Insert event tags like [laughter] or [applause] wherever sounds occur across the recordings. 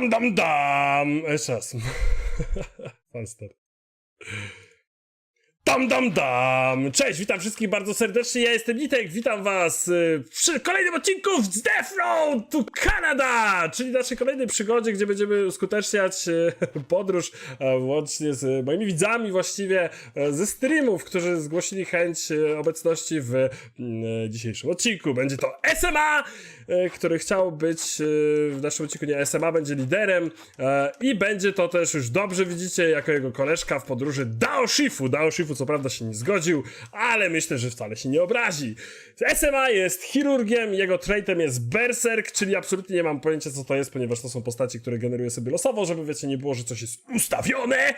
Dam, dam, dam! Jeszcze raz. [laughs] Falster. Dam, dam, dam! Cześć, witam wszystkich bardzo serdecznie, ja jestem Nitek, witam was przy kolejnym odcinku z Death Road to Canada! Czyli naszej kolejnej przygodzie, gdzie będziemy uskuteczniać y, [laughs] podróż e, łącznie z moimi widzami właściwie e, ze streamów, którzy zgłosili chęć e, obecności w e, dzisiejszym odcinku. Będzie to SMA, e, który chciał być e, w naszym odcinku, nie SMA, będzie liderem e, i będzie to też już dobrze widzicie, jako jego koleżka w podróży Dao Shifu. Dao Shifu co prawda się nie zgodził, ale myślę, że wcale się nie obrazi. SMA jest chirurgiem, jego traitem jest Berserk, czyli absolutnie nie mam pojęcia co to jest, ponieważ to są postaci, które generuje sobie losowo, żeby wiecie, nie było, że coś jest ustawione.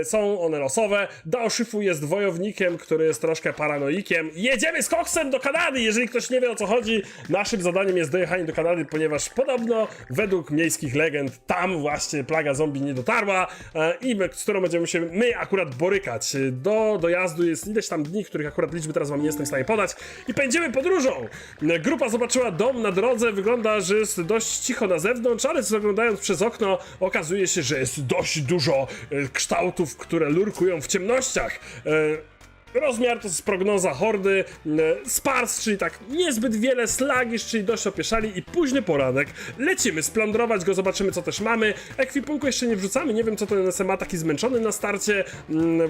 E, Są one losowe. Dao Shifu jest wojownikiem, który jest troszkę paranoikiem. Jedziemy z koksem do Kanady! Jeżeli ktoś nie wie o co chodzi, naszym zadaniem jest dojechanie do Kanady, ponieważ podobno według miejskich legend tam właśnie plaga zombie nie dotarła e, i z którą będziemy się my akurat borykać. Do dojazdu jest ileś tam dni, których akurat liczby teraz wam nie jestem w stanie podać i pędzimy podróżą. E, Grupa zobaczyła dom na drodze, wygląda, że jest dość cicho na zewnątrz, ale zaglądając przez okno okazuje się, że jest dość dużo e, kształtów, które lurkują w ciemnościach. Rozmiar to jest prognoza hordy, spars, czyli tak niezbyt wiele, slagisz, czyli dość opieszali i późny poranek. Lecimy splądrować go, zobaczymy co też mamy. Ekwipunku jeszcze nie wrzucamy, nie wiem co ten SM ma taki zmęczony na starcie,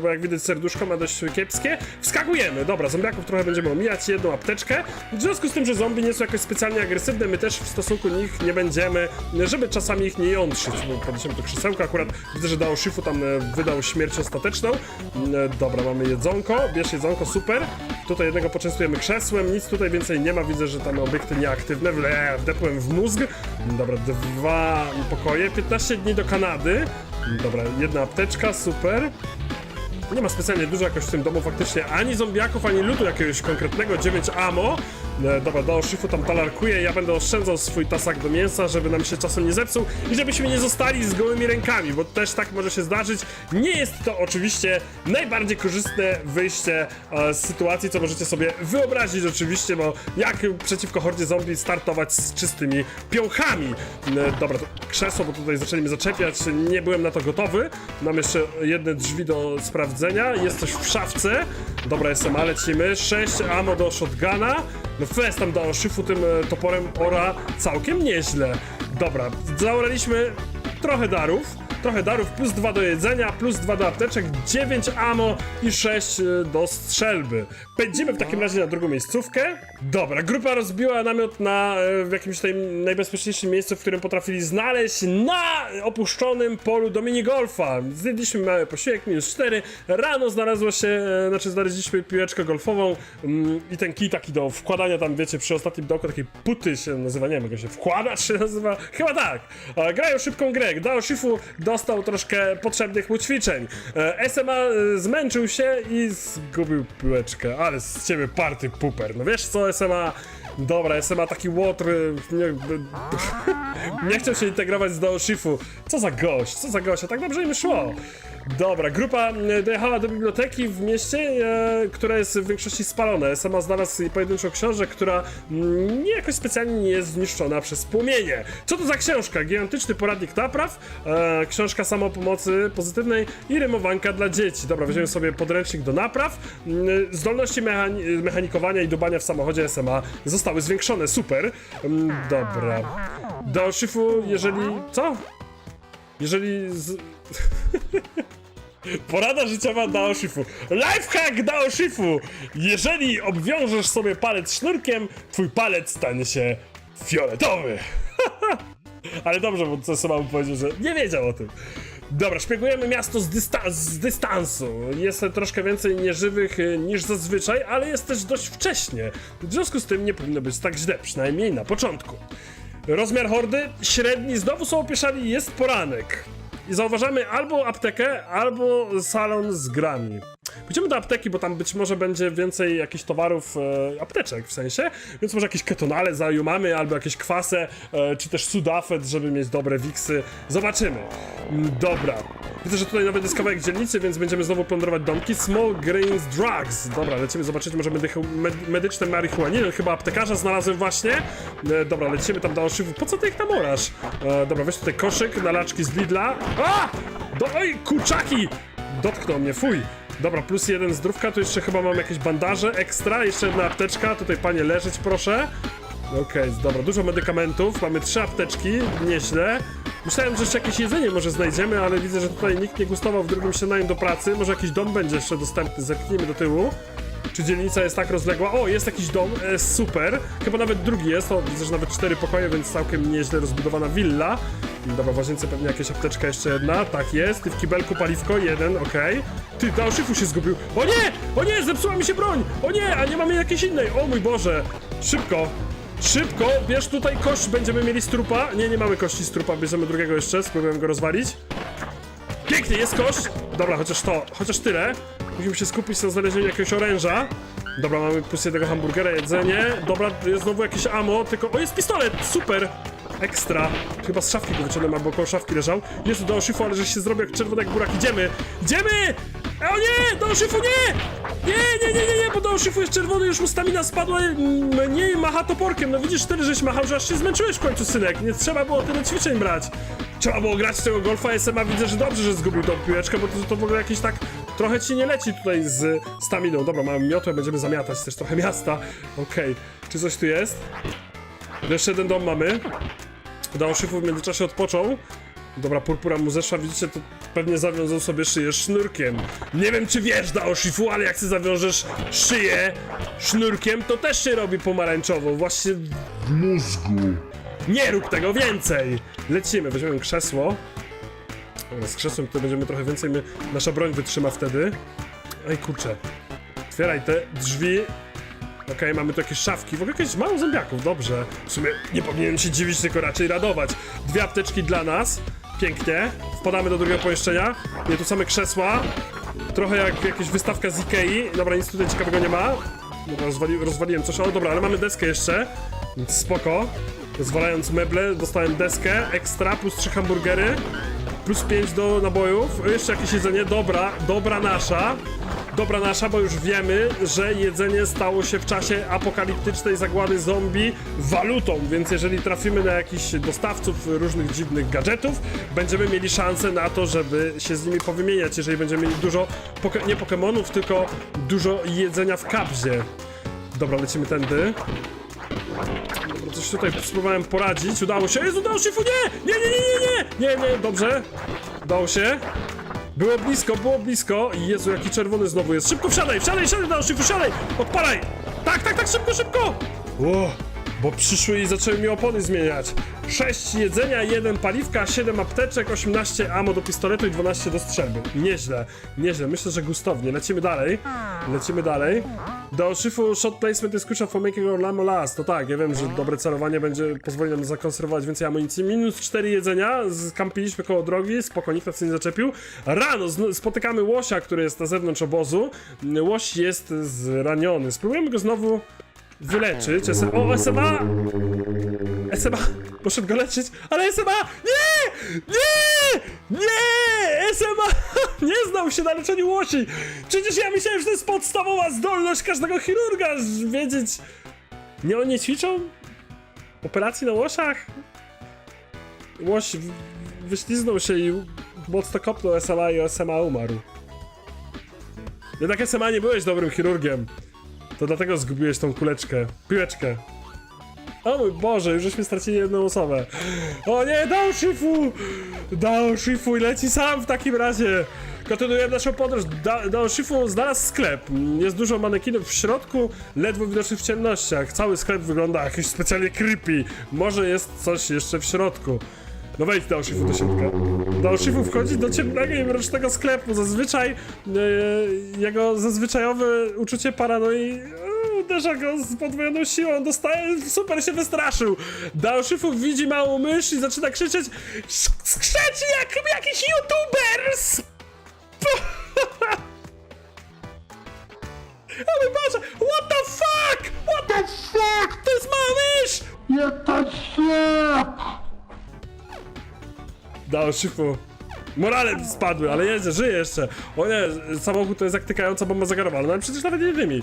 bo jak widać serduszko ma dość kiepskie. Wskakujemy, dobra, zombiaków trochę będziemy omijać, jedną apteczkę. W związku z tym, że zombie nie są jakoś specjalnie agresywne, my też w stosunku do nich nie będziemy, żeby czasami ich nie jątrzyć. Bo podniesiemy to krzesełko, akurat widzę, że Dao Shifu tam e, wydał śmierć ostateczną. E, Dobra, mamy jedzonko, bierz jedzonko, super. Tutaj jednego poczęstujemy krzesłem, nic tutaj więcej nie ma, widzę, że tam obiekty nieaktywne, wdepłem w mózg. Dobra, dwa pokoje, 15 dni do Kanady. Dobra, jedna apteczka, super. Nie ma specjalnie dużo jakoś w tym domu faktycznie ani zombiaków, ani lutu jakiegoś konkretnego, 9 ammo. E, dobra, do szyfu tam talarkuje, ja będę oszczędzał swój tasak do mięsa, żeby nam się czasem nie zepsuł i żebyśmy nie zostali z gołymi rękami, bo też tak może się zdarzyć. Nie jest to oczywiście najbardziej korzystne wyjście e, z sytuacji, co możecie sobie wyobrazić oczywiście, bo jak przeciwko hordzie zombie startować z czystymi piołchami. E, dobra, to krzesło, bo tutaj zaczęli mnie zaczepiać, nie byłem na to gotowy. Mam jeszcze jedne drzwi do sprawdzenia, jest coś w szafce. Dobra, SMA, lecimy. 6 ammo do shotguna. No fest tam do szyfu tym e, toporem ora całkiem nieźle. Dobra, zaoraliśmy trochę darów. Trochę darów, plus 2 do jedzenia, plus 2 do apteczek, 9 ammo i 6 do strzelby. Pędzimy w takim razie na drugą miejscówkę. Dobra, grupa rozbiła namiot na e, w jakimś tutaj najbezpieczniejszym miejscu, w którym potrafili znaleźć na opuszczonym polu do minigolfa. Zjedliśmy mały posiłek, minus 4. Rano znalazło się, e, znaczy znaleźliśmy piłeczkę golfową mm, i ten kij taki do wkładania tam, wiecie, przy ostatnim dołku takiej puty się nazywa, nie wiem jak się wkłada, czy nazywa, chyba tak. Grają szybką grę. Dao Shifu dostał troszkę potrzebnych mu ćwiczeń. E, SMA e, zmęczył się i zgubił piłeczkę, ale z ciebie party puper. No wiesz co, SMA? Dobra, SMA taki łotr, e, nie, [laughs] nie chciał się integrować z Dao Shifu. Co za gość, co za gość, a tak dobrze im szło. Dobra, grupa e, dojechała do biblioteki w mieście, e, która jest w większości spalone. Sama znalazł pojedynczą książkę, która mm, nie jakoś specjalnie nie jest zniszczona przez płomienie. Co to za książka? Gigantyczny poradnik napraw, e, książka samopomocy pozytywnej i rymowanka dla dzieci. Dobra, weźmiemy sobie podręcznik do napraw. Mm, Zdolności mechani mechanikowania i dubania w samochodzie SMA zostały zwiększone, super. Mm, Dobra. Do szyfu, jeżeli... co? Jeżeli... Z... [laughs] Porada życiowa Dao Shifu. Lifehack Shifu! Jeżeli obwiążesz sobie palec sznurkiem, twój palec stanie się fioletowy. [laughs] Ale dobrze, bo co sama mu powiedział, że nie wiedział o tym. Dobra, szpiegujemy miasto z, dysta z dystansu. Jest troszkę więcej nieżywych y, niż zazwyczaj, ale jest też dość wcześnie. W związku z tym nie powinno być tak źle, przynajmniej na początku. Rozmiar hordy średni, znowu są opieszali, jest poranek. I zauważamy albo aptekę, albo salon z grami. Pójdziemy do apteki, bo tam być może będzie więcej jakichś towarów, e, apteczek w sensie, więc może jakieś ketonale zajumamy, albo jakieś kwasy, e, czy też sudafet, żeby mieć dobre wiksy. Zobaczymy. Mm, Dobra. Widzę, że tutaj nawet jest kawałek dzielnicy, więc będziemy znowu plądrować domki. Small Grains Drugs. Dobra, lecimy zobaczyć, może medychu, med, medyczne marihuaniny. Chyba aptekarza znalazłem właśnie. E, dobra, lecimy tam do oszywu. Po co ty ich tam orasz? E, dobra, weź tutaj koszyk, nalaczki z Lidla. A! Do, oj, kurczaki! Dotknął mnie, fuj. Dobra, plus jeden zdrówka, tu jeszcze chyba mam jakieś bandaże ekstra, jeszcze jedna apteczka, tutaj panie leżeć proszę. Okej, dobra, dużo medykamentów, mamy trzy apteczki, nieźle. Myślałem, że jeszcze jakieś jedzenie może znajdziemy, ale widzę, że tutaj nikt nie gustował w drugim śniadaniu do pracy. Może jakiś dom będzie jeszcze dostępny, zerknijmy do tyłu. Czy dzielnica jest tak rozległa? O, jest jakiś dom, e, super. Chyba nawet drugi jest, o, widzę, że nawet cztery pokoje, więc całkiem nieźle rozbudowana willa. Dobra, w łazience pewnie jakaś apteczka jeszcze jedna, tak jest. Ty w kibelku paliwko, jeden, okej. Ty, Dao szyfu się zgubił. O nie! O nie, zepsuła mi się broń! O nie, a nie mamy jakiejś innej! O mój Boże! Szybko! Szybko, bierz tutaj kość, będziemy mieli strupa. Nie, nie mamy kości strupa, bierzemy drugiego jeszcze, spróbujemy go rozwalić. Pięknie, jest kość! Dobra, chociaż to, chociaż tyle. Musimy się skupić na znalezieniu jakiegoś oręża. Dobra, mamy plus jednego hamburgera, jedzenie. Dobra, jest znowu jakieś ammo, tylko... O, jest pistolet! Super! Ekstra. Chyba z szafki go wyciągnąłem, albo koło szafki leżał. Jest do szyfu, ale żeś się zrobił jak czerwony jak burak. Idziemy! Idziemy! O nie! Do szyfu nie! Nie, nie, nie, nie, nie, bo do szyfu jest czerwony, już mu stamina spadła. mm, Nie macha toporkiem. No widzisz, tyle żeś machał, że aż się zmęczyłeś w końcu, synek. Nie trzeba było tyle ćwiczeń brać. Trzeba było grać tego golfa SMA. Widzę, że dobrze, że zgubił tą piłeczkę, bo to, to w ogóle tak trochę ci nie leci tutaj z staminą. Dobra, mamy miotłę, będziemy zamiatać też trochę miasta. Okej, czy coś tu jest? Jeszcze jeden dom mamy. Dał szyfu w międzyczasie odpoczął. Dobra, purpura mu zeszła, widzicie, to pewnie zawiązał sobie szyję sznurkiem. Nie wiem, czy wiesz, Dao Shifu, ale jak ty zawiążesz szyję sznurkiem, to też się robi pomarańczowo. Właśnie w mózgu. nie rób tego więcej! Lecimy, weźmiemy krzesło. Z krzesłem to będziemy trochę więcej, my, nasza broń wytrzyma wtedy. Ej, kurczę. Otwieraj te drzwi. Okej, mamy tu jakieś szafki, w ogóle jakieś mało zombiaków, dobrze. W sumie nie powinienem się dziwić, tylko raczej radować. Dwie apteczki dla nas, pięknie. Wpadamy do drugiego pomieszczenia. Nie, tu same krzesła. Trochę jak jakaś wystawka z Ikei. Dobra, nic tutaj ciekawego nie ma. Dobra, rozwali, rozwaliłem coś, o dobra, ale mamy deskę jeszcze, więc spoko. Zwalając meble, dostałem deskę, ekstra, plus trzy hamburgery, plus 5 do nabojów, jeszcze jakieś jedzenie, dobra, dobra nasza. Dobra nasza, bo już wiemy, że jedzenie stało się w czasie apokaliptycznej zagłady zombie walutą, więc jeżeli trafimy na jakichś dostawców różnych dziwnych gadżetów, będziemy mieli szansę na to, żeby się z nimi powymieniać, jeżeli będziemy mieli dużo, poke- nie Pokemonów, tylko dużo jedzenia w kabzie. Dobra, lecimy tędy. Coś tutaj spróbowałem poradzić, udało się, Jezu, udało się, fu, nie! Nie, nie, nie, nie, nie, nie, nie, dobrze, udało się. Było blisko, było blisko. Jezu, jaki czerwony znowu jest. Szybko wsiadaj, wsiadaj, wsiadaj na szyfu, wsiadaj! Odpalaj! Tak, tak, tak, szybko, szybko! O, bo przyszły i zaczęły mi opony zmieniać. 6 jedzenia, 1 paliwka, 7 apteczek, 18 ammo do pistoletu i 12 do strzelby. Nieźle, nieźle. Myślę, że gustownie. Lecimy dalej. Lecimy dalej. Do szyfu shot placement is crucial for making our ammo last. To tak, ja wiem, że dobre celowanie będzie pozwoli nam zakonserwować więcej amunicji. Minus 4 jedzenia, skampiliśmy koło drogi, spoko, nikt nas nie zaczepił. Rano spotykamy łosia, który jest na zewnątrz obozu. Łoś jest zraniony. Spróbujemy go znowu wyleczyć. O, SMA! SMA! Poszedł go leczyć, ale SMA! Nie! Nie! Nie! SMA! [laughs] Nie znał się na leczeniu łosi! Przecież ja myślałem, że to jest podstawowa zdolność każdego chirurga, wiedzieć... Nie oni ćwiczą? Operacji na łosiach? Łoś wyśliznął się i mocno kopnął SMA i SMA umarł. Jednak SMA nie byłeś dobrym chirurgiem. To dlatego zgubiłeś tą kuleczkę. Piłeczkę. O mój Boże, już żeśmy stracili jedną osobę. O nie, dał szyfu! Dał szyfu i leci sam w takim razie. Kontynuujemy naszą podróż. Da, dał szyfu znalazł sklep. Jest dużo manekinów w środku, ledwo widocznych w ciemnościach. Cały sklep wygląda jakoś specjalnie creepy. Może jest coś jeszcze w środku. No wejdź do szyfu do środka. Do szyfu wchodzi do ciemnego i mrocznego sklepu. Zazwyczaj yy, jego zazwyczajowe uczucie paranoi uderza go z podwojoną siłą. Dostaje, super się wystraszył. Dał szyfu widzi małą mysz i zaczyna krzyczeć sk- Skrzeczy jak jakiś youtuber! Mój Boże! [laughs] What the fuck? What the fuck? To jest mały mysz! What the fuck? Dał szyfu. Morale spadły, ale jedzie, żyje jeszcze. O nie, samochód to jest jak tykająca bomba zegarowa, no ale przecież nawet nie dymi.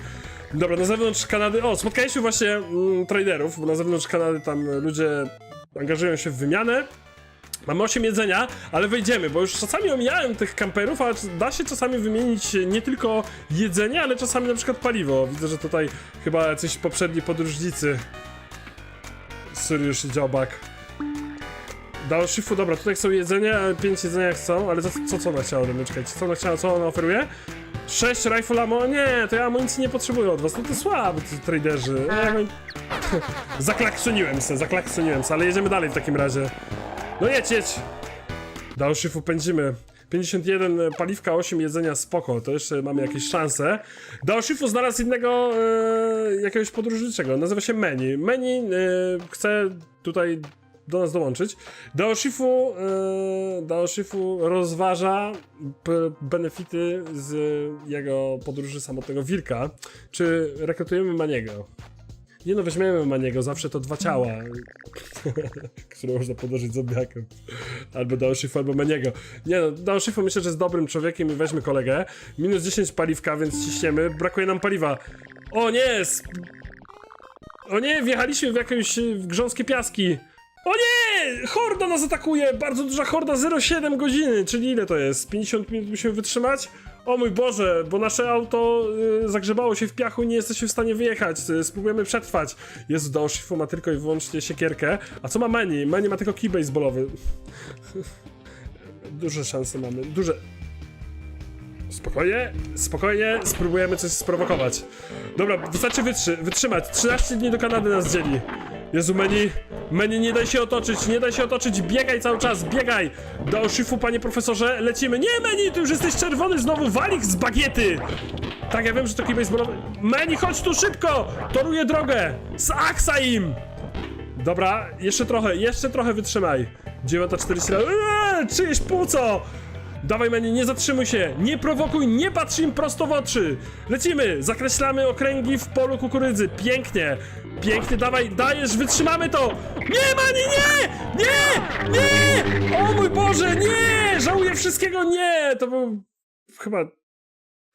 Dobra, na zewnątrz Kanady, o, spotkaliśmy właśnie mm, traderów, bo na zewnątrz Kanady tam ludzie angażują się w wymianę. Mamy 8 jedzenia, ale wejdziemy, bo już czasami omijałem tych kamperów, ale da się czasami wymienić nie tylko jedzenie, ale czasami na przykład paliwo. Widzę, że tutaj chyba jacyś poprzedni podróżnicy. Sirius i Dziobak. Dał szyfu, dobra, tutaj są jedzenie, ale 5 jedzenia chcą, ale co, co, co ona chciała ode mnie, czekajcie, co ona chciała, co ona oferuje? 6 rifle ammo, nie, to ja amunicji nie potrzebuję od was, no to słabo, ci traderzy. Ja mam- [laughs] zaklaksoniłem se, zaklaksoniłem se, ale jedziemy dalej w takim razie. No jedź, jedź! Dał szyfu, pędzimy. 51 paliwka, 8 jedzenia, spoko, to jeszcze mamy jakieś szanse. Dał szyfu znalazł innego e, jakiegoś podróżniczego, nazywa się Meni. Meni e, chce tutaj do nas dołączyć. Dao Shifu, e, Dao Shifu rozważa benefity z jego podróży samotnego wilka. Czy rekrutujemy Maniego? Nie no, weźmiemy Maniego, zawsze to dwa ciała, [laughs] które można podłożyć zombiakiem. Albo Dao Shifu, albo Maniego. Nie no, Dao Shifu myślę, że jest dobrym człowiekiem i weźmy kolegę. Minus 10 paliwka, więc ciśniemy. Brakuje nam paliwa. O nie! O nie, wjechaliśmy w jakieś grząskie piaski. O nie! Horda nas atakuje! Bardzo duża horda, 0,7 godziny, czyli ile to jest? 50 minut musimy wytrzymać? O mój Boże, bo nasze auto y, zagrzebało się w piachu i nie jesteśmy w stanie wyjechać. Y, spróbujemy przetrwać. Jezu, do Shifu ma tylko i wyłącznie siekierkę. A co ma Meni? Meni ma tylko kij baseballowy. [laughs] Duże szanse mamy, duże... Spokojnie, spokojnie, spróbujemy coś sprowokować. Dobra, wystarczy wytrzy wytrzymać. 13 dni do Kanady nas dzieli. Jezu, Meni, Meni, nie daj się otoczyć, nie daj się otoczyć, biegaj cały czas, biegaj! Do Oshifu, panie profesorze, lecimy. Nie, Meni, ty już jesteś czerwony, znowu walik z bagiety! Tak, ja wiem, że to kij baseballowy. Meni, chodź tu szybko! Toruję drogę! Z aksa im! Dobra, jeszcze trochę, jeszcze trochę wytrzymaj. 9.40, eee, czyjeś płuco! Dawaj Meni, nie zatrzymuj się, nie prowokuj, nie patrz im prosto w oczy! Lecimy, zakreślamy okręgi w polu kukurydzy, pięknie! Pięknie, dawaj, dajesz, wytrzymamy to! Nie, Mani, nie! Nie! Nie! O mój Boże, nie! Żałuję wszystkiego, nie! To był chyba...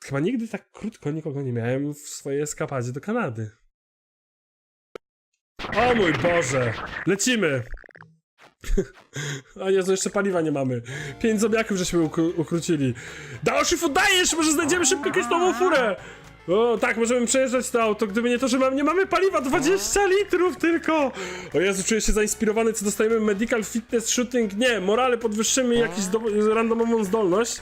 Chyba nigdy tak krótko nikogo nie miałem w swojej eskapadzie do Kanady. O mój Boże! Lecimy! [laughs] A Jezu, jeszcze paliwa nie mamy. Pięć zombiaków żeśmy ukru- ukrócili. Daoshifu, dajesz! Może znajdziemy szybko jakąś nową furę! O, tak, możemy przejeżdżać to auto, gdyby nie to, że mam, nie mamy paliwa, 20 litrów tylko! O Jezu, czuję się zainspirowany, co dostajemy medical, fitness, shooting, nie, morale podwyższymy, jakąś do- randomową zdolność.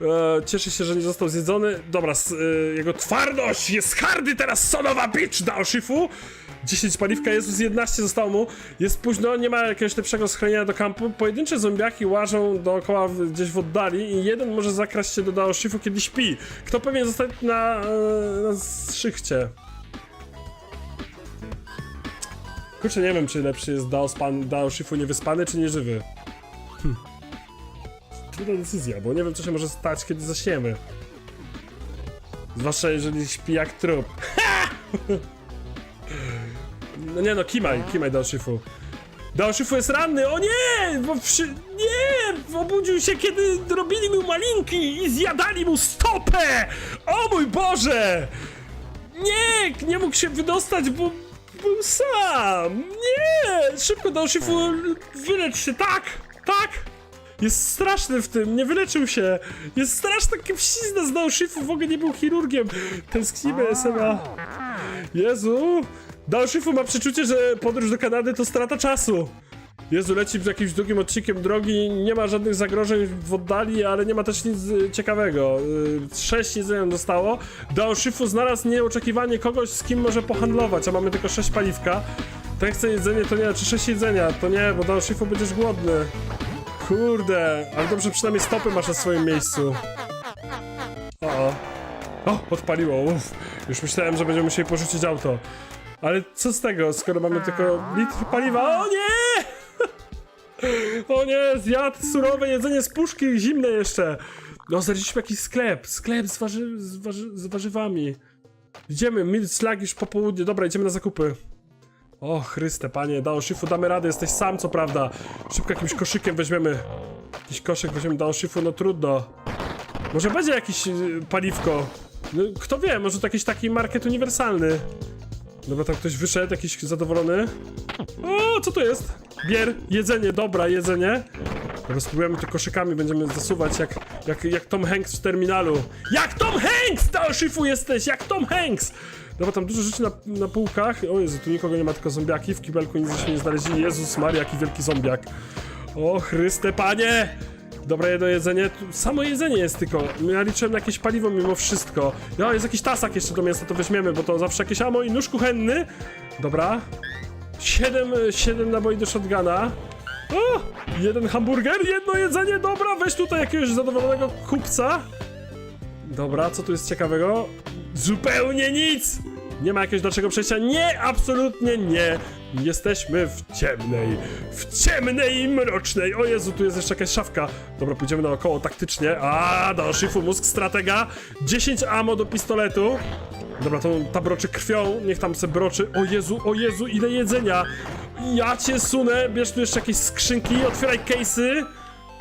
E, cieszę się, że nie został zjedzony. Dobra, s, e, jego twardość jest hardy teraz, sonowa bitch, Daoshifu! 10 paliwka, Jezus, 11 zostało mu. Jest późno, nie ma jakiegoś lepszego schronienia do kampu. Pojedyncze zombiaki łażą dookoła gdzieś w oddali i jeden może zakraść się do Daoshifu, kiedy śpi. Kto pewnie zostać na, e, na szychcie. Kurczę, nie wiem, czy lepszy jest Dao, span, Dao Shifu niewyspany, czy nieżywy. Hm. Trudna decyzja, bo nie wiem, co się może stać, kiedy zaśniemy. Zwłaszcza jeżeli śpi jak trup. [laughs] No nie no, Kimaj, Kimaj Daoshifu. Daoshifu jest ranny, o nie! Bo przy... Nie! Obudził się, kiedy robili mu malinki i zjadali mu stopę! O mój Boże! Nie! Nie mógł się wydostać, bo był sam! Nie! Szybko Daoshifu, wylecz się, tak! Tak! Jest straszny w tym, nie wyleczył się. Jest straszny taki wślizna z Daoshifu, w ogóle nie był chirurgiem. Tęsknimy SMA. Jezu! Daoshifu ma przeczucie, że podróż do Kanady to strata czasu. Jezu, leci z jakimś drugim odcinkiem drogi, nie ma żadnych zagrożeń w oddali, ale nie ma też nic y, ciekawego. Y, Sześć jedzenia dostało. Daoshifu znalazł nieoczekiwanie kogoś, z kim może pohandlować, a mamy tylko sześć paliwka. Ten chce jedzenie, to nie, czy sześć jedzenia, to nie, bo Daoshifu będziesz głodny. Kurde, ale dobrze przynajmniej stopy masz na swoim miejscu. O, o. O, odpaliło, uff. Już myślałem, że będziemy musieli porzucić auto. Ale co z tego, skoro mamy tylko litr paliwa? O nie! [laughs] O nie, zjadł surowe jedzenie z puszki, zimne jeszcze. No, znaleźliśmy jakiś sklep, sklep z, warzy z, warzy z warzywami. Idziemy, mid slag już po południu. Dobra, idziemy na zakupy. O Chryste, panie, Dao Shifu, damy radę, jesteś sam, co prawda. Szybko jakimś koszykiem weźmiemy. Jakiś koszyk weźmiemy Dao Shifu, no trudno. Może będzie jakieś y, paliwko. No, kto wie, może to jakiś taki market uniwersalny. Dobra, tam ktoś wyszedł, jakiś zadowolony. O, co to jest? Bier, jedzenie, dobra, jedzenie. Dobra, spróbujemy to koszykami, będziemy zasuwać jak, jak, jak Tom Hanks w terminalu. Jak Tom Hanks! Dao Shifu jesteś, jak Tom Hanks! Dobra, tam dużo rzeczy na, na półkach. O Jezu, tu nikogo nie ma, tylko zombiaki. W kibelku nic żeśmy nie znaleźli. Jezus Maria, jaki wielki zombiak. O Chryste, panie! Dobra, jedno jedzenie. Samo jedzenie jest tylko. Ja liczyłem na jakieś paliwo mimo wszystko. No, jest jakiś tasak jeszcze do mięsa, to weźmiemy, bo to zawsze jakieś amo i nóż kuchenny. Dobra. Siedem, siedem naboi do shotguna. O! Jeden hamburger, jedno jedzenie, dobra, weź tutaj jakiegoś zadowolonego kupca. Dobra, co tu jest ciekawego? Zupełnie nic! Nie ma jakiegoś dalszego przejścia? Nie, absolutnie nie! Jesteśmy w ciemnej, w ciemnej i mrocznej. O Jezu, tu jest jeszcze jakaś szafka. Dobra, pójdziemy naokoło taktycznie. A, do szyfu mózg stratega. 10 ammo do pistoletu. Dobra, to ta broczy krwią, niech tam se broczy. O Jezu, o Jezu, ile jedzenia! Ja cię sunę, bierz tu jeszcze jakieś skrzynki, otwieraj case'y.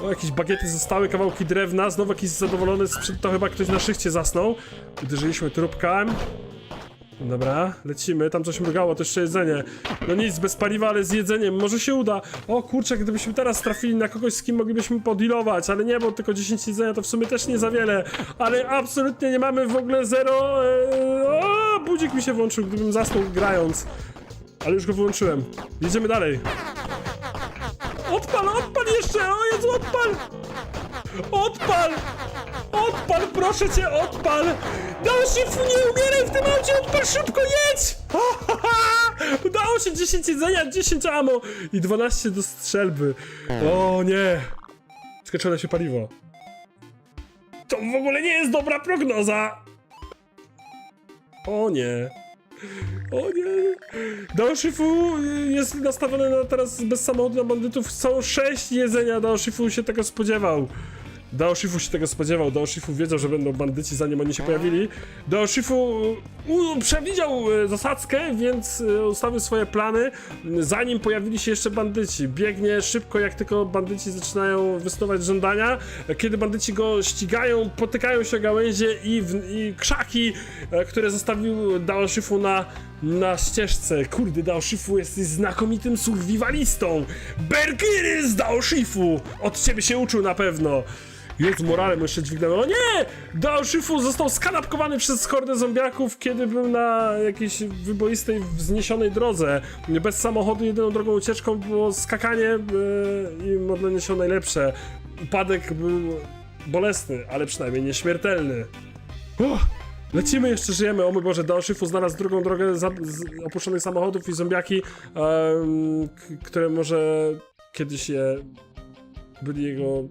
O, jakieś bagiety zostały, kawałki drewna, znowu jakiś zadowolony sprzęt, to chyba ktoś na szychcie zasnął. Uderzyliśmy trupkiem. Dobra, lecimy, tam coś mrugało, to jeszcze jedzenie. No nic, bez paliwa, ale z jedzeniem, może się uda. O kurczę, gdybyśmy teraz trafili na kogoś, z kim moglibyśmy podealować, ale nie, bo tylko 10 jedzenia to w sumie też nie za wiele. Ale absolutnie nie mamy w ogóle zero... Eee, o, budzik mi się włączył, gdybym zasnął grając. Ale już go wyłączyłem. Jedziemy dalej. Odpal, odpal jeszcze! O Jezu, odpal! Odpal! Odpal, proszę cię, odpal! Dawsifu, nie umieraj w tym aucie, odpal szybko, jedź! [laughs] Udało się 10 jedzenia, 10 ammo i 12 do strzelby. O nie! Skończyło się paliwo. To w ogóle nie jest dobra prognoza! O nie. O nie! Daoshifu jest nastawiony na teraz bez samochodu na bandytów. Są 6 jedzenia, Daoshifu się tego spodziewał. Daoshifu się tego spodziewał, Daoshifu wiedział, że będą bandyci zanim oni się pojawili. Daoshifu u, przewidział e, zasadzkę, więc e, ustawił swoje plany, zanim pojawili się jeszcze bandyci. Biegnie szybko, jak tylko bandyci zaczynają wysuwać żądania. Kiedy bandyci go ścigają, potykają się gałęzie i, w, i krzaki, e, które zostawił Daoshifu na, na ścieżce. Kurde, Daoshifu jesteś znakomitym survivalistą. Bergiry z Daoshifu! Od ciebie się uczył na pewno. Jezu, morale jeszcze dźwignąłem. O nie! Daoshifu został skanapkowany przez hordę zombiaków, kiedy był na jakiejś wyboistej, wzniesionej drodze. Bez samochodu jedyną drogą ucieczką było skakanie yy, i modlenie się o najlepsze. Upadek był bolesny, ale przynajmniej nieśmiertelny. Uff, lecimy, jeszcze żyjemy. O mój Boże, Daoshifu znalazł drugą drogę za, z opuszczonych samochodów i zombiaki, k- które może kiedyś je byli jego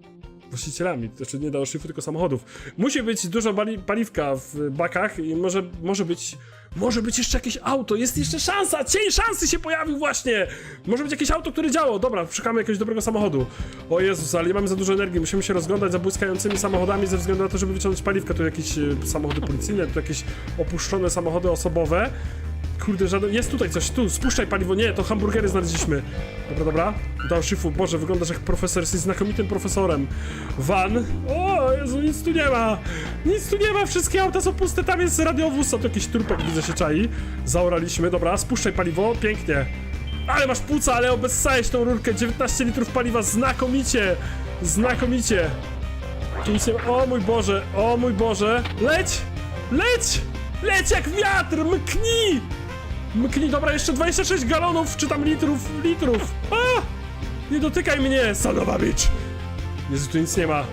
właścicielami, znaczy nie Daoshifu, tylko samochodów. Musi być dużo paliwka w bakach i może, może być może być jeszcze jakieś auto, jest jeszcze szansa, cień szansy się pojawił właśnie! Może być jakieś auto, które działo, dobra, szukamy jakiegoś dobrego samochodu. O Jezus, ale nie mamy za dużo energii, musimy się rozglądać za błyskającymi samochodami ze względu na to, żeby wyciągnąć paliwka. Tu jakieś e, samochody policyjne, tu jakieś opuszczone samochody osobowe. Kurde, żaden... Jest tutaj coś, tu, spuszczaj paliwo, nie, to hamburgery znaleźliśmy. Dobra, dobra. Dał szyfu, Boże, wyglądasz jak profesor, jesteś znakomitym profesorem. Van. O, Jezu, nic tu nie ma. Nic tu nie ma, wszystkie auta są puste, tam jest radiowóz, a tu jakiś trupek, widzę się czai. Zaoraliśmy, dobra, spuszczaj paliwo, pięknie. Ale masz płuca, ale obessałeś tą rurkę, 19 litrów paliwa, znakomicie. Znakomicie. Tu nic nie ma, o mój Boże, o mój Boże. Leć, leć, leć jak wiatr, mknij. Mknij, dobra, jeszcze 26 galonów, czy tam litrów, litrów. A! Nie dotykaj mnie, Sanowa bitch! Jezu, tu nic nie ma.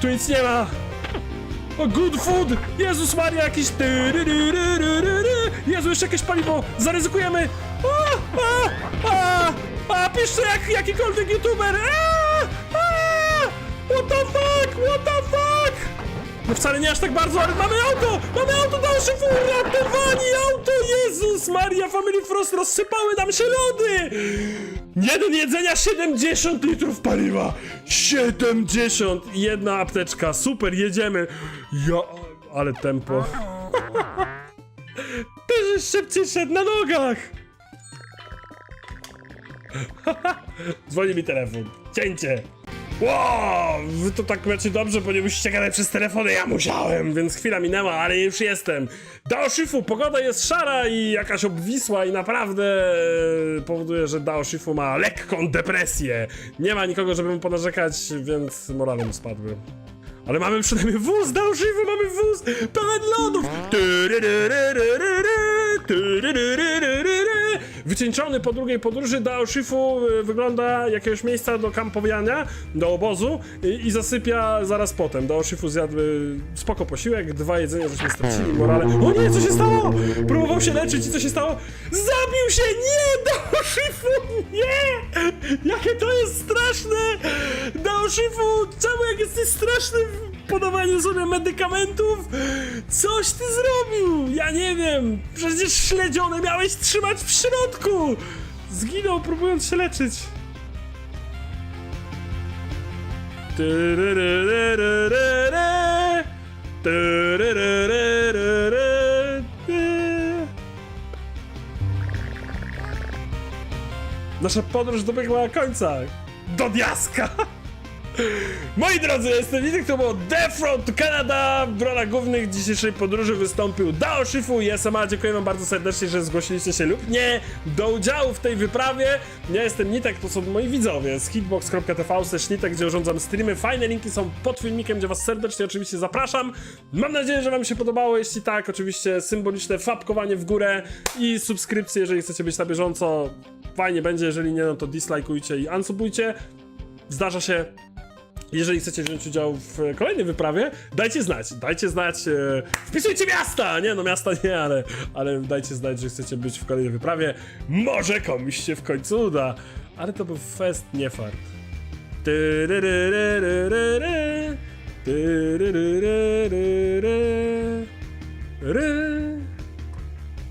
Tu nic nie ma! O, good food! Jezus Maria, jakiś... Jezu, jeszcze jakieś paliwo! Zaryzykujemy! A! A! A! A! Piszcie jak jakikolwiek youtuber! A! A! What the fuck? What the fuck? No wcale nie aż tak bardzo, ale mamy auto! Mamy auto do szyfu! Ratowani auto! Jezus Maria, Family Frost rozsypały nam się lody! Jeden jedzenia, 70 litrów paliwa! 70! I Jedna apteczka, super, jedziemy! Ja, ale tempo. [laughs] będziesz szybciej szedł na nogach! [laughs] Dzwoni mi telefon. Cięcie. Wow, wy to tak macie dobrze, bo nie musicie gadać przez telefony, ja musiałem, więc chwila minęła, ale już jestem. Dao Shifu, pogoda jest szara i jakaś obwisła i naprawdę e, powoduje, że Dao Shifu ma lekką depresję. Nie ma nikogo, żeby mu ponarzekać, więc morale mu spadły. Ale mamy przynajmniej wóz, Dao Shifu, mamy wóz pełen lodów. Wycieńczony po drugiej podróży Dao Shifu y, wygląda jakiegoś miejsca do kampowania, do obozu i, i zasypia zaraz potem. Dao Shifu zjadł y, spoko posiłek, dwa jedzenia, żeśmy stracili morale. O nie, co się stało? Próbował się leczyć i co się stało? Zabił się! Nie! Dao Shifu! Nie! Jakie to jest straszne! Dao Shifu! Czemu jak jesteś straszny w podawaniu sobie medykamentów? Coś ty zrobił! Ja nie wiem! Przecież śledzione miałeś trzymać w środku! Zginął próbując się leczyć. Nasza podróż dobiegła końca. Do diaska! Moi drodzy, jestem Witek, to było to Canada. W rolach głównych dzisiejszej podróży wystąpił Dao Shifu i SMA. Dziękuję wam bardzo serdecznie, że zgłosiliście się lub nie do udziału w tej wyprawie. Ja jestem Nitek, to są moi widzowie z hitbox.tv Nitek, gdzie urządzam streamy. Fajne linki są pod filmikiem, gdzie was serdecznie oczywiście zapraszam. Mam nadzieję, że wam się podobało. Jeśli tak, oczywiście symboliczne fapkowanie w górę i subskrypcje, jeżeli chcecie być na bieżąco. Fajnie będzie, jeżeli nie, no to dislajkujcie i unsubujcie. Zdarza się, jeżeli chcecie wziąć udział w kolejnej wyprawie, dajcie znać, dajcie znać, e, wpisujcie miasta! Nie no, miasta nie, ale, ale dajcie znać, że chcecie być w kolejnej wyprawie. Może komuś się w końcu uda, ale to był fest nie fart.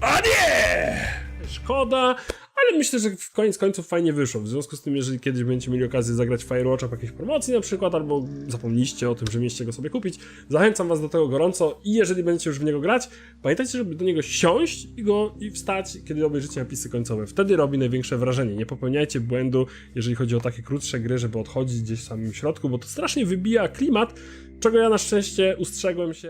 A nie! Szkoda, ale myślę, że w koniec końców fajnie wyszło. W związku z tym, jeżeli kiedyś będziecie mieli okazję zagrać w Firewatcha w jakiejś promocji na przykład, albo zapomnieliście o tym, że mieliście go sobie kupić, zachęcam was do tego gorąco i jeżeli będziecie już w niego grać, pamiętajcie, żeby do niego siąść i go i wstać, kiedy obejrzycie napisy końcowe. Wtedy robi największe wrażenie. Nie popełniajcie błędu, jeżeli chodzi o takie krótsze gry, żeby odchodzić gdzieś w samym środku, bo to strasznie wybija klimat, czego ja na szczęście ustrzegłem się.